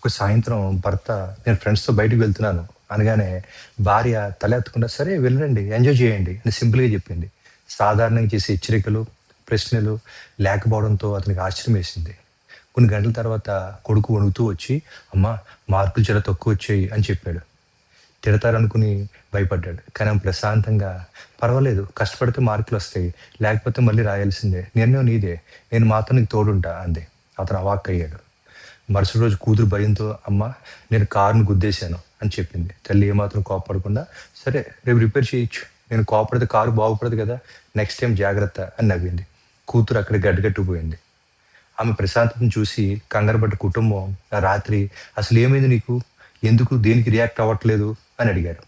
ఒక సాయంత్రం భర్త నేను ఫ్రెండ్స్‌తో బయటకు వెళ్తున్నాను అనగానే భార్య తల ఎత్తకుండా సరే వెళ్ళండి ఎంజాయ్ చేయండి అని సింపుల్‌గా చెప్పింది. సాధారణంగా చేసే హెచ్చరికలు, ప్రశ్నలు లేకపోవడంతో అతనికి ఆశ్చర్యం వేసింది. కొన్ని గంటల తర్వాత కొడుకు వణుకుతూ వచ్చి అమ్మా మార్కులు చాలా తక్కువ వచ్చాయి అని చెప్పాడు. తిడతారనుకుని భయపడ్డాడు. కానీ ప్రశాంతంగా పర్వాలేదు కష్టపడితే మార్కులు వస్తాయి. లేకపోతే మళ్ళీ రాయాల్సిందే. నిర్ణయం నీదే. నేను మాత్రం నీకు తోడుంటా అంది. అతను అవాక్కయ్యాడు. మరుసటి రోజు కూతురు భయంతో అమ్మ నేను కారును గుద్దేశాను అని చెప్పింది. తల్లి ఏమాత్రం కోపడకుండా సరే రేపు రిపేర్ చేయొచ్చు. నేను కోపడితే కారు బాగుపడదు కదా! నెక్స్ట్ టైం జాగ్రత్త అని నవ్వింది. కూతురు అక్కడ గడ్డకట్టుకుపోయింది. ఆమె ప్రశాంతతను చూసి కంగారుపడ్డ కుటుంబం ఆ రాత్రి అసలు ఏమైంది నీకు? ఎందుకు దేనికి రియాక్ట్ అవ్వట్లేదు అని అడిగారు.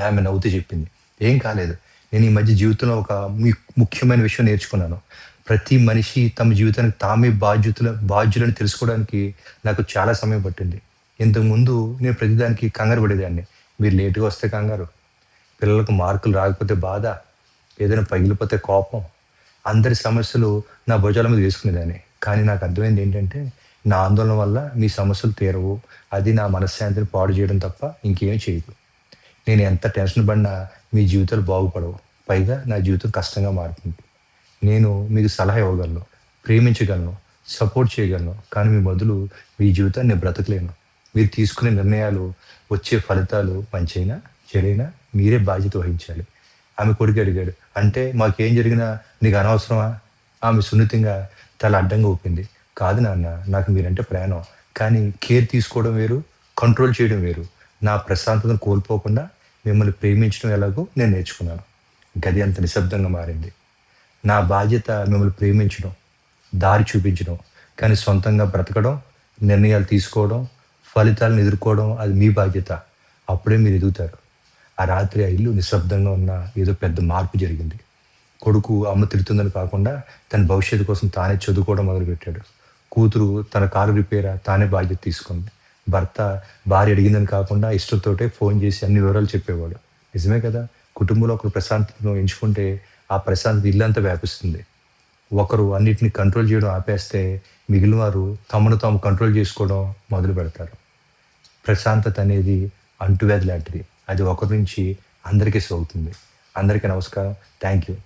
ఆమె నవ్వుతూ చెప్పింది. ఏం కాలేదు. నేను ఈ మధ్య జీవితంలో ఒక ముఖ్యమైన విషయం నేర్చుకున్నాను. ప్రతి మనిషి తమ జీవితానికి తామే బాధ్యతలు బాధ్యులని తెలుసుకోవడానికి నాకు చాలా సమయం పట్టింది. ఇంతకుముందు నేను ప్రతిదానికి కంగారు పడేదాన్ని. మీరు లేటుగా వస్తే కంగారు. పిల్లలకు మార్కులు రాకపోతే బాధ. ఏదైనా పగిలిపోతే కోపం. అందరి సమస్యలు నా భుజాల మీద వేసుకునేదాన్ని. కానీ నాకు అర్థమైంది ఏంటంటే నా ఆందోళన వల్ల మీ సమస్యలు తీరవు. అది నా మనశ్శాంతిని పాడు చేయడం తప్ప ఇంకేం చేయదు. నేను ఎంత టెన్షన్ పడినా మీ జీవితాలు బాగుపడవు. పైగా నా జీవితం కష్టంగా మారుతుంది. నేను మీకు సలహా ఇవ్వగలను. ప్రేమించగలను. సపోర్ట్ చేయగలను. కానీ మీ బదులు మీ జీవితాన్ని బ్రతకలేను. మీరు తీసుకునే నిర్ణయాలు, వచ్చే ఫలితాలు మంచైనా, చెడైనా మీరే బాధ్యత వహించాలి. ఆమె కొడుకు అడిగాడు. అంటే మాకేం జరిగినా నీకు అనవసరమా? ఆమె సున్నితంగా తల అడ్డంగా ఊపింది. కాదు నాన్న నాకు మీరంటే ప్రాణం. కానీ కేర్ తీసుకోవడం వేరు. కంట్రోల్ చేయడం వేరు. నా ప్రశాంతతను కోల్పోకుండా మిమ్మల్ని ప్రేమించడం ఎలాగో నేను నేర్చుకున్నాను. గది అంత నిశ్శబ్దంగా మారింది. నా బాధ్యత మిమ్మల్ని ప్రేమించడం, దారి చూపించడం. కానీ సొంతంగా బ్రతకడం, నిర్ణయాలు తీసుకోవడం, ఫలితాలను ఎదుర్కోవడం అది మీ బాధ్యత. అప్పుడే మీరు ఎదుగుతారు. ఆ రాత్రి ఆ ఇల్లు నిశ్శబ్దంగా ఉన్న ఏదో పెద్ద మార్పు జరిగింది. కొడుకు అమ్మ తిడుతుందని కాకుండా తన భవిష్యత్తు కోసం తానే చదువుకోవడం మొదలుపెట్టాడు. కూతురు తన కారు రిపేరా తానే బాధ్యత తీసుకుంది. భర్త భార్య అడిగిందని కాకుండా ఇష్టంతోటే ఫోన్ చేసి అన్ని వివరాలు చెప్పేవాడు. నిజమే కదా! కుటుంబంలో ఒకరు ప్రశాంతతను ఎంచుకుంటే ఆ ప్రశాంతత ఇల్లంతా వ్యాపిస్తుంది. ఒకరు అన్నిటిని కంట్రోల్ చేయడం ఆపేస్తే మిగిలిన వారు తమను తాము కంట్రోల్ చేసుకోవడం మొదలు పెడతారు ప్రశాంతత అనేది అంటువ్యాధి లాంటిది. అది ఒకరి నుంచి అందరికీ సోకుతుంది. అందరికీ నమస్కారం. Thank you.